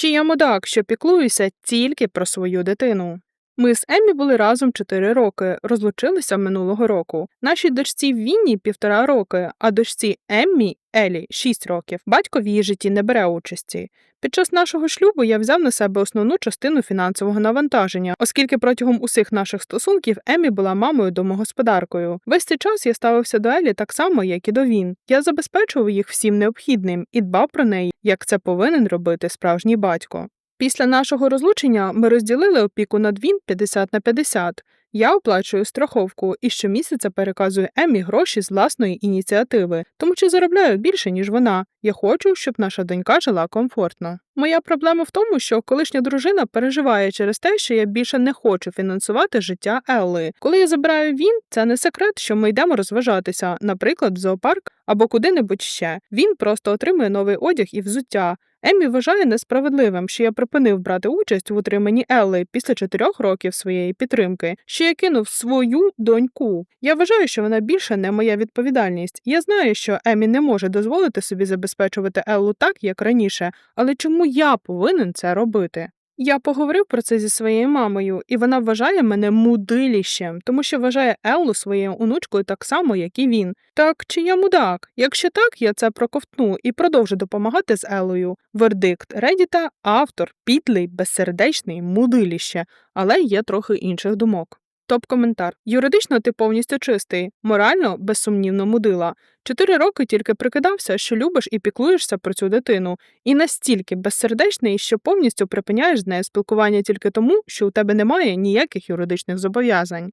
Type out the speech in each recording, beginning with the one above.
Чи я мудак, що піклуюся тільки про свою дитину? Ми з Еммі були разом 4 роки, розлучилися минулого року. Нашій дочці Вінні півтора роки, а дочці Еммі Елі 6 років. Батько в її житті не бере участі. Під час нашого шлюбу я взяв на себе основну частину фінансового навантаження, оскільки протягом усіх наших стосунків Еммі була мамою домогосподаркою. Весь цей час я ставився до Елі так само, як і до Він. Я забезпечував їх всім необхідним і дбав про неї, як це повинен робити справжній батько. Після нашого розлучення ми розділили опіку над він 50 на 50. Я оплачую страховку і щомісяця переказую Еммі гроші з власної ініціативи, тому що заробляю більше, ніж вона. Я хочу, щоб наша донька жила комфортно. Моя проблема в тому, що колишня дружина переживає через те, що я більше не хочу фінансувати життя Елли. Коли я забираю він, це не секрет, що ми йдемо розважатися, наприклад, в зоопарк або куди-небудь ще. Він просто отримує новий одяг і взуття. Еммі вважає несправедливим, що я припинив брати участь в утриманні Елли після чотирьох років своєї підтримки, що я кинув свою доньку. Я вважаю, що вона більше не моя відповідальність. Я знаю, що Еммі не може дозволити собі забезпечувати Еллу так, як раніше, але чому я повинен це робити? Я поговорив про це зі своєю мамою, і вона вважає мене мудиліщем, тому що вважає Еллу своєю онучкою так само, як і він. Так чи я мудак? Якщо так, я це проковтну і продовжу допомагати з Еллою. Вердикт Редіта, автор, підлий, безсердечний, мудиліще, але є трохи інших думок. Топ-коментар. Юридично ти повністю чистий, морально, безсумнівно мудила. Чотири роки тільки прикидався, що любиш і піклуєшся про цю дитину, і настільки безсердечний, що повністю припиняєш з нею спілкування тільки тому, що у тебе немає ніяких юридичних зобов'язань.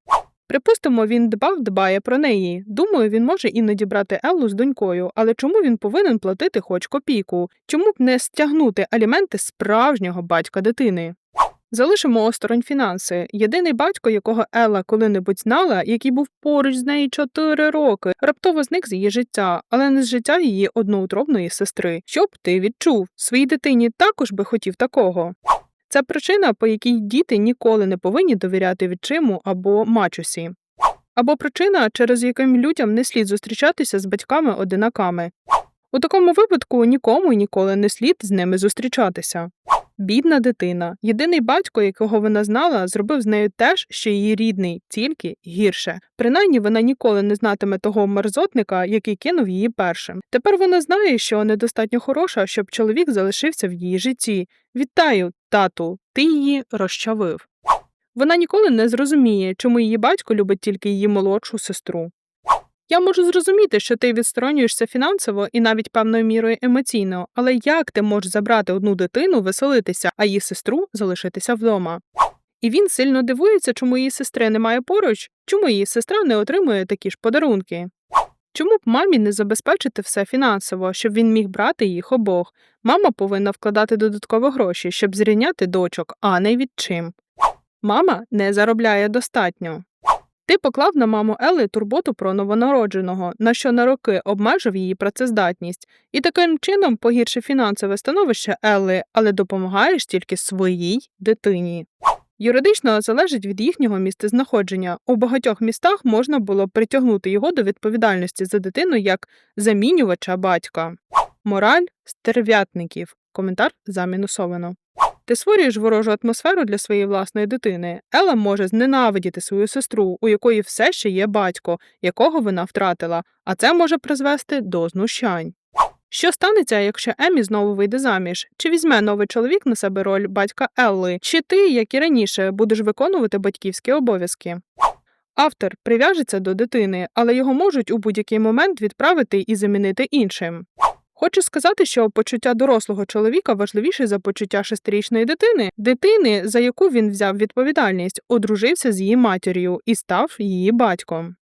Припустимо, він дбав, дбає про неї. Думаю, він може іноді брати Еллу з донькою, але чому він повинен платити хоч копійку? Чому б не стягнути аліменти справжнього батька дитини? Залишимо осторонь фінанси. Єдиний батько, якого Елла коли-небудь знала, який був поруч з нею чотири роки, раптово зник з її життя, але не з життя її одноутробної сестри. Що б ти відчув? Своїй дитині також би хотів такого. Це причина, по якій діти ніколи не повинні довіряти відчиму або мачусі. Або причина, через яким людям не слід зустрічатися з батьками-одинаками. У такому випадку нікому ніколи не слід з ними зустрічатися. Бідна дитина, єдиний батько, якого вона знала, зробив з нею теж, що її рідний, тільки гірше. Принаймні вона ніколи не знатиме того мерзотника, який кинув її першим. Тепер вона знає, що недостатньо хороша, щоб чоловік залишився в її житті. Вітаю, тату, ти її розчавив. Вона ніколи не зрозуміє, чому її батько любить тільки її молодшу сестру. Я можу зрозуміти, що ти відсторонюєшся фінансово і навіть певною мірою емоційно, але як ти можеш забрати одну дитину, веселитися, а її сестру залишитися вдома? І він сильно дивується, чому її сестри немає поруч, чому її сестра не отримує такі ж подарунки. Чому б мамі не забезпечити все фінансово, щоб він міг брати їх обох? Мама повинна вкладати додаткові гроші, щоб зрівняти дочок, а не відчим. Мама не заробляє достатньо. Ти поклав на маму Елли турботу про новонародженого, на що на роки обмежив її працездатність, і таким чином погіршив фінансове становище Елли, але допомагаєш тільки своїй дитині. Юридично залежить від їхнього місцезнаходження. У багатьох містах можна було притягнути його до відповідальності за дитину як замінювача батька. Мораль стерв'ятників. Коментар замінусовано. Ти створюєш ворожу атмосферу для своєї власної дитини. Ела може зненавидіти свою сестру, у якої все ще є батько, якого вона втратила, а це може призвести до знущань. Що станеться, якщо Емі знову вийде заміж? Чи візьме новий чоловік на себе роль батька Елли? Чи ти, як і раніше, будеш виконувати батьківські обов'язки? Автор прив'яжеться до дитини, але його можуть у будь-який момент відправити і замінити іншим. Хочу сказати, що почуття дорослого чоловіка важливіше за почуття шестирічної дитини, дитини, за яку він взяв відповідальність, одружився з її матір'ю і став її батьком.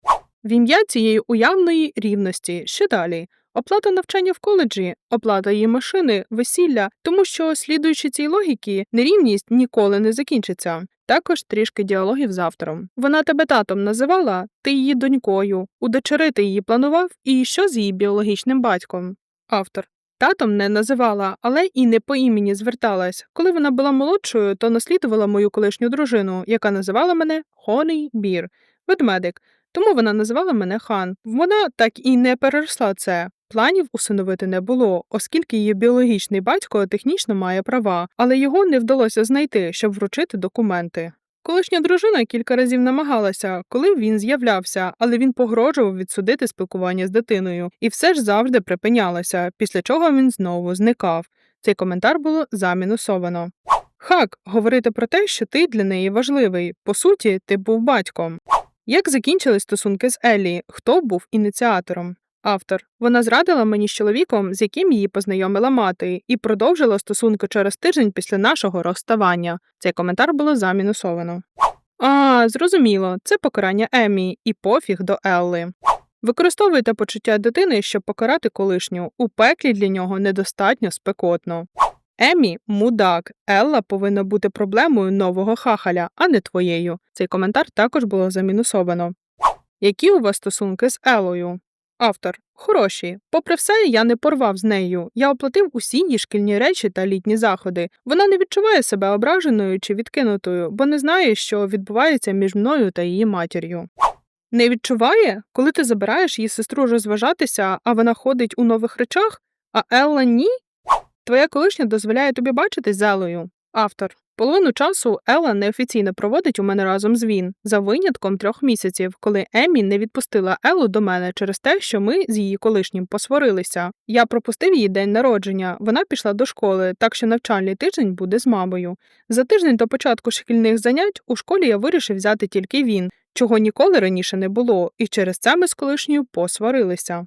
В ім'я цієї уявної рівності ще далі. Оплата навчання в коледжі, оплата її машини, весілля, тому що, слідуючи цій логіки, нерівність ніколи не закінчиться. Також трішки діалогів з автором. Вона тебе татом називала, ти її донькою, удочерити її планував, і що з її біологічним батьком. Автор. Татом не називала, але і не по імені зверталась. Коли вона була молодшою, то наслідувала мою колишню дружину, яка називала мене Хоний Бір, ведмедик. Тому вона називала мене хан. Вона так і не переросла це. планів усиновити не було, оскільки її біологічний батько технічно має права, але його не вдалося знайти, щоб вручити документи. Колишня дружина кілька разів намагалася, коли він з'являвся, але він погрожував відсудити спілкування з дитиною, і все ж завжди припинялося, після чого він знову зникав. Цей коментар було замінусовано. Хак, говорити про те, що ти для неї важливий. По суті, ти був батьком. Як закінчились стосунки з Еллі? Хто був ініціатором? Автор. Вона зрадила мені з чоловіком, з яким її познайомила мати, і продовжила стосунки через тиждень після нашого розставання. Цей коментар було замінусовано. А, зрозуміло, це покарання Емі і пофіг до Елли. Використовуйте почуття дитини, щоб покарати колишню. У пеклі для нього недостатньо спекотно. Емі мудак. Елла повинна бути проблемою нового хахаля, а не твоєю. Цей коментар також було замінусовано. Які у вас стосунки з Елою? Автор хороші. Попри все, я не порвав з нею. Я оплатив усі її шкільні речі та літні заходи. Вона не відчуває себе ображеною чи відкинутою, бо не знає, що відбувається між мною та її матір'ю. Не відчуває, коли ти забираєш її сестру розважатися, а вона ходить у нових речах, а Елла ні? Твоя колишня дозволяє тобі бачитись з Елою. Автор. Половину часу Елла неофіційно проводить у мене разом з він, за винятком трьох місяців, коли Емі не відпустила Еллу до мене через те, що ми з її колишнім посварилися. Я пропустив її день народження. Вона пішла до школи, так що навчальний тиждень буде з мамою. За тиждень до початку шкільних занять у школі я вирішив взяти тільки він, чого ніколи раніше не було, і через це ми з колишньою посварилися.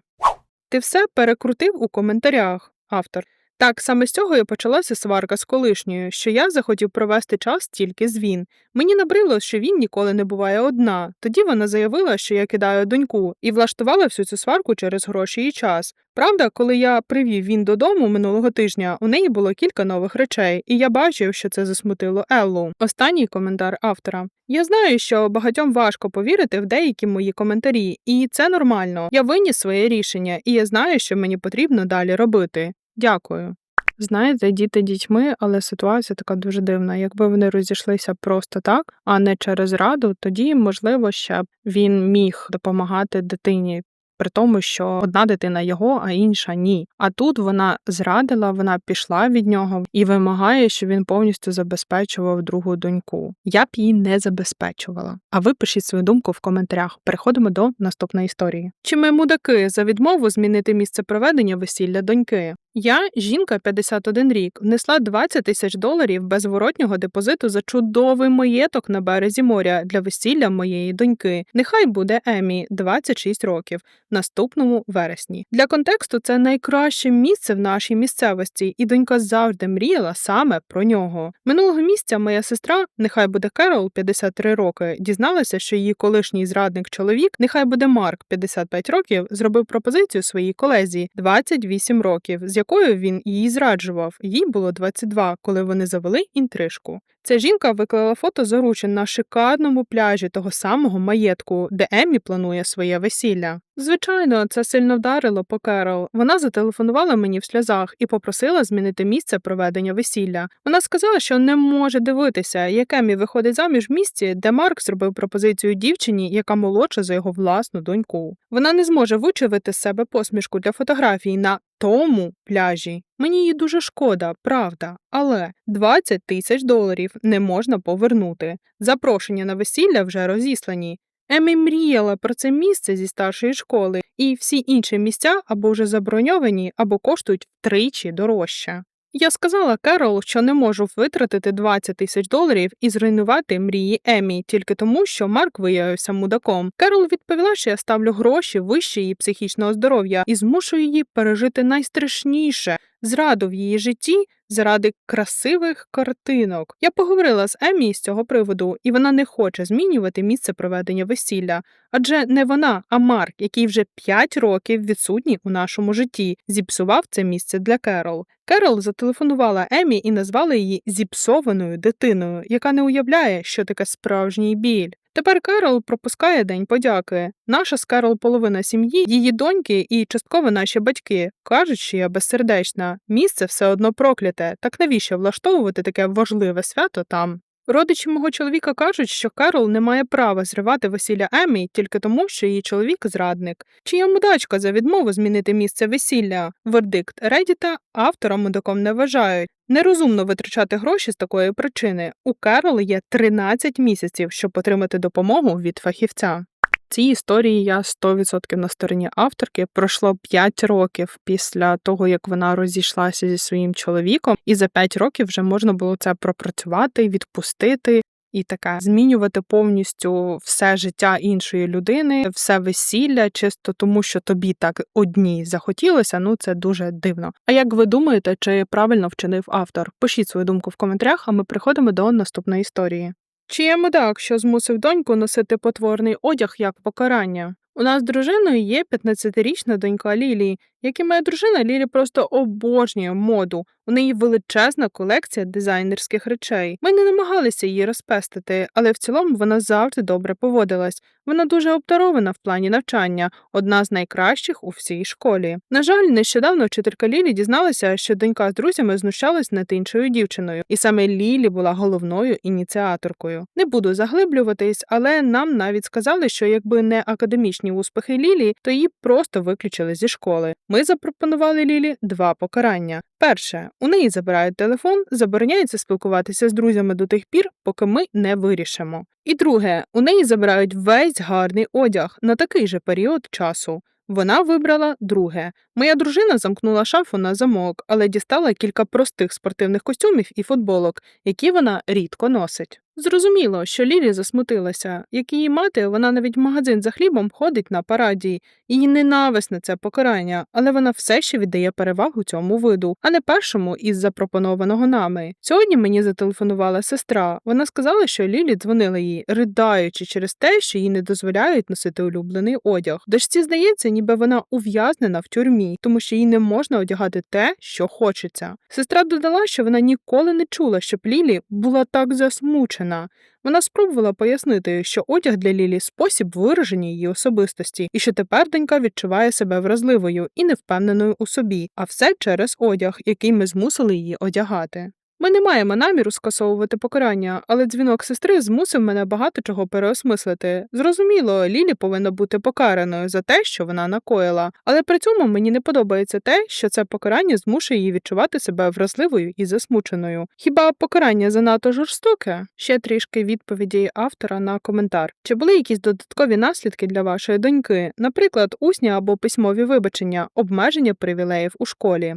Ти все перекрутив у коментарях, автор. Так, саме з цього і почалася сварка з колишньою, що я захотів провести час тільки з він. Мені набрило, що він ніколи не буває одна. Тоді вона заявила, що я кидаю доньку, і влаштувала всю цю сварку через гроші і час. Правда, коли я привів він додому минулого тижня, у неї було кілька нових речей, і я бачив, що це засмутило Еллу. Останній коментар автора. Я знаю, що багатьом важко повірити в деякі мої коментарі, і це нормально. Я виніс своє рішення, і я знаю, що мені потрібно далі робити. Дякую. Знаєте, діти дітьми, але ситуація така дуже дивна. Якби вони розійшлися просто так, а не через раду, тоді можливо ще б він міг допомагати дитині. При тому, що одна дитина його, а інша ні. А тут вона зрадила, вона пішла від нього і вимагає, щоб він повністю забезпечував другу доньку. Я б її не забезпечувала. А ви пишіть свою думку в коментарях. Переходимо до наступної історії. Чи ми мудаки за відмову змінити місце проведення весілля доньки? Я, жінка 51 рік, внесла 20 тисяч доларів безворотнього депозиту за чудовий маєток на березі моря для весілля моєї доньки. Нехай буде Емі 26 років наступному вересні. Для контексту це найкраще місце в нашій місцевості, і донька завжди мріяла саме про нього. Минулого місяця моя сестра, нехай буде Керол 53 роки, дізналася, що її колишній зрадник чоловік, нехай буде Марк 55 років, зробив пропозицію своїй колезі 28 років, з якою він її зраджував. Їй було 22, коли вони завели інтрижку. Ця жінка виклала фото заручин на шикарному пляжі того самого маєтку, де Еммі планує своє весілля. Звичайно, це сильно вдарило по Керол. Вона зателефонувала мені в сльозах і попросила змінити місце проведення весілля. Вона сказала, що не може дивитися, як Еммі виходить заміж в місці, де Марк зробив пропозицію дівчині, яка молодша за його власну доньку. Вона не зможе вичавити з себе посмішку для фотографій на тому пляжі. Мені її дуже шкода, правда, але 20 тисяч доларів не можна повернути. Запрошення на весілля вже розіслані. Емі мріяла про це місце зі старшої школи, і всі інші місця або вже заброньовані, або коштують втричі дорожче. Я сказала Керол, що не можу витратити 20 тисяч доларів і зруйнувати мрії Емі тільки тому, що Марк виявився мудаком. Керол відповіла, що я ставлю гроші вище її психічного здоров'я і змушую її пережити найстрашніше зраду в її житті заради красивих картинок. Я поговорила з Емі з цього приводу, і вона не хоче змінювати місце проведення весілля. Адже не вона, а Марк, який вже 5 років відсутній у нашому житті, зіпсував це місце для Керол. Керол зателефонувала Емі і назвала її зіпсованою дитиною, яка не уявляє, що таке справжній біль. Тепер Керол пропускає день подяки. Наша з Керол половина сім'ї, її доньки і частково наші батьки кажуть, що я безсердечна. Місце все одно прокляте. Так навіщо влаштовувати таке важливе свято там? Родичі мого чоловіка кажуть, що Керол не має права зривати весілля Еммі тільки тому, що її чоловік зрадник. Чи я мудачка за відмову змінити місце весілля? Вердикт Редіта автора мудаком не вважають. Нерозумно витрачати гроші з такої причини. У Керол є 13 місяців, щоб отримати допомогу від фахівця. Цій історії я 100% на стороні авторки. Пройшло 5 років після того, як вона розійшлася зі своїм чоловіком, і за 5 років вже можна було це пропрацювати, відпустити. І таке змінювати повністю все життя іншої людини, все весілля, чисто тому, що тобі так одній захотілося. Ну це дуже дивно. А як ви думаєте, чи правильно вчинив автор? Пишіть свою думку в коментарях, а ми приходимо до наступної історії. Чи є мудак, що змусив доньку носити потворний одяг як покарання? У нас з дружиною є 15-річна донька Лілії. Як і моя дружина, Лілі просто обожнює моду. У неї величезна колекція дизайнерських речей. Ми не намагалися її розпестити, але в цілому вона завжди добре поводилась. Вона дуже обдарована в плані навчання, одна з найкращих у всій школі. На жаль, нещодавно вчителька Лілі дізналася, що донька з друзями знущалась над іншою дівчиною, і саме Лілі була головною ініціаторкою. Не буду заглиблюватись, але нам навіть сказали, що якби не академічні успіхи Лілі, то її просто виключили зі школи. Ми запропонували Лілі два покарання. Перше, у неї забирають телефон, забороняється спілкуватися з друзями до тих пір, поки ми не вирішимо. І друге, у неї забирають весь гарний одяг на такий же період часу. Вона вибрала друге. Моя дружина замкнула шафу на замок, але дістала кілька простих спортивних костюмів і футболок, які вона рідко носить. Зрозуміло, що Лілі засмутилася. Як її мати, вона навіть в магазин за хлібом ходить на параді. Її ненависне це покарання, але вона все ще віддає перевагу цьому виду, а не першому із запропонованого нами. Сьогодні мені зателефонувала сестра. Вона сказала, що Лілі дзвонила їй, ридаючи через те, що їй не дозволяють носити улюблений одяг. Дочці здається, ніби вона ув'язнена в тюрмі, тому що їй не можна одягати те, що хочеться. Сестра додала, що вона ніколи не чула, щоб Лілі була так засмучена. Вона спробувала пояснити, що одяг для Лілі спосіб вираження її особистості, і що тепер донька відчуває себе вразливою і невпевненою у собі, а все через одяг, який ми змусили її одягати. Ми не маємо наміру скасовувати покарання, але дзвінок сестри змусив мене багато чого переосмислити. Зрозуміло, Лілі повинна бути покараною за те, що вона накоїла, але при цьому мені не подобається те, що це покарання змушує її відчувати себе вразливою і засмученою. Хіба покарання занадто жорстоке? Ще трішки відповіді автора на коментар. Чи були якісь додаткові наслідки для вашої доньки, наприклад, усні або письмові вибачення, обмеження привілеїв у школі?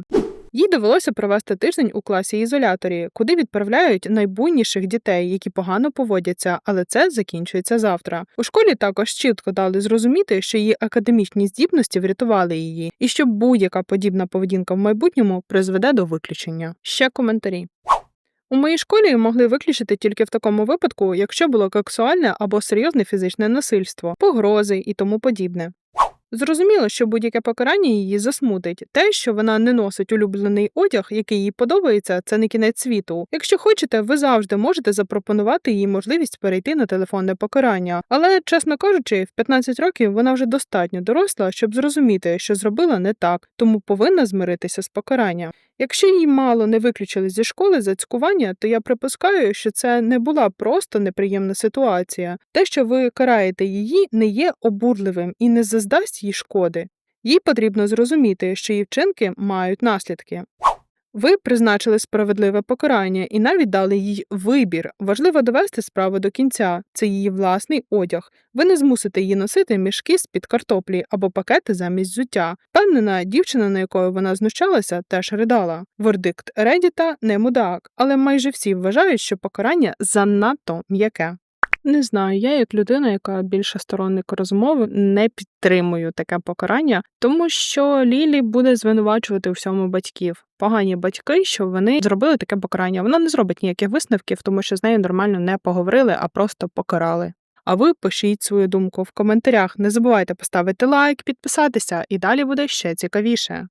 Їй довелося провести тиждень у класі ізоляторі, куди відправляють найбуйніших дітей, які погано поводяться, але це закінчується завтра. У школі також чітко дали зрозуміти, що її академічні здібності врятували її, і що будь-яка подібна поведінка в майбутньому призведе до виключення. Ще коментарі. У моїй школі могли виключити тільки в такому випадку, якщо було сексуальне або серйозне фізичне насильство, погрози і тому подібне. Зрозуміло, що будь-яке покарання її засмутить. Те, що вона не носить улюблений одяг, який їй подобається, це не кінець світу. Якщо хочете, ви завжди можете запропонувати їй можливість перейти на телефонне покарання. Але, чесно кажучи, в 15 років вона вже достатньо доросла, щоб зрозуміти, що зробила не так, тому повинна змиритися з покаранням. Якщо її мало не виключили зі школи за цькування, то я припускаю, що це не була просто неприємна ситуація. Те, що ви караєте її, не є обурливим і не заздасть їй шкоди. Їй потрібно зрозуміти, що її вчинки мають наслідки. Ви призначили справедливе покарання і навіть дали їй вибір. Важливо довести справу до кінця. Це її власний одяг. Ви не змусите її носити мішки з під картоплі або пакети замість взуття. Впевнена, дівчина, на якою вона знущалася, теж ридала. Вердикт Редіта не мудак, але майже всі вважають, що покарання занадто м'яке. Не знаю, я як людина, яка більше сторонник розмови, не підтримую таке покарання, тому що Лілі буде звинувачувати у всьому батьків. Погані батьки, що вони зробили таке покарання. Вона не зробить ніяких висновків, тому що з нею нормально не поговорили, а просто покарали. А ви пишіть свою думку в коментарях. Не забувайте поставити лайк, підписатися, і далі буде ще цікавіше.